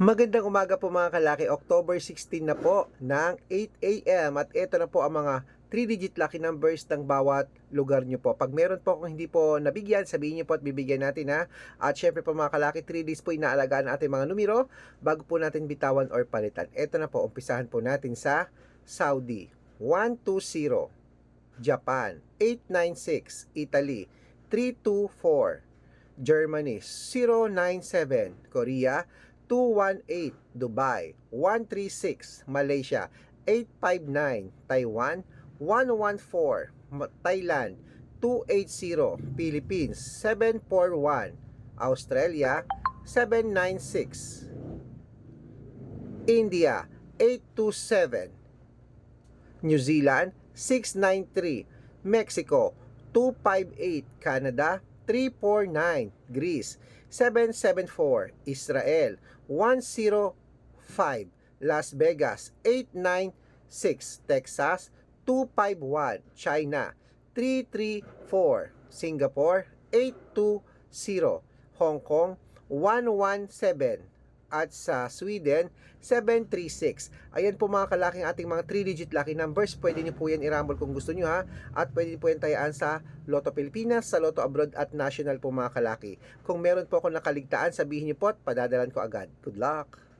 Magandang umaga po mga kalaki, October 16 na po ng 8 a.m. at ito na po ang mga 3-digit lucky numbers ng bawat lugar nyo po. Pag meron po kung hindi po nabigyan, sabihin nyo po at bibigyan natin ha. At syempre po mga kalaki, 3 days po inaalagaan ating mga numero bago po natin bitawan or palitan. Ito na po, umpisahan po natin sa Saudi, 120, Japan, 896, Italy, 324, Germany 097, Korea 218, Dubai. 136, Malaysia. 859, Taiwan. 114, Ma- Thailand. 280, Philippines. 741, Australia. 796, India. 827, New Zealand. 693, Mexico. 258, Canada 349, Greece. 774, Israel. 105, Las Vegas. 896, Texas. 251, China. 334, Singapore. 820, Hong Kong. 117, at sa Sweden, 736. Ayan po mga kalaking ating mga 3-digit lucky numbers. Pwede niyo po yan i-rumble kung gusto niyo ha. At pwede niyo po yan tayaan sa Lotto Pilipinas, sa Lotto Abroad at National po mga kalaki. Kung meron po ako nakaligtaan, sabihin niyo po at padadalan ko agad. Good luck!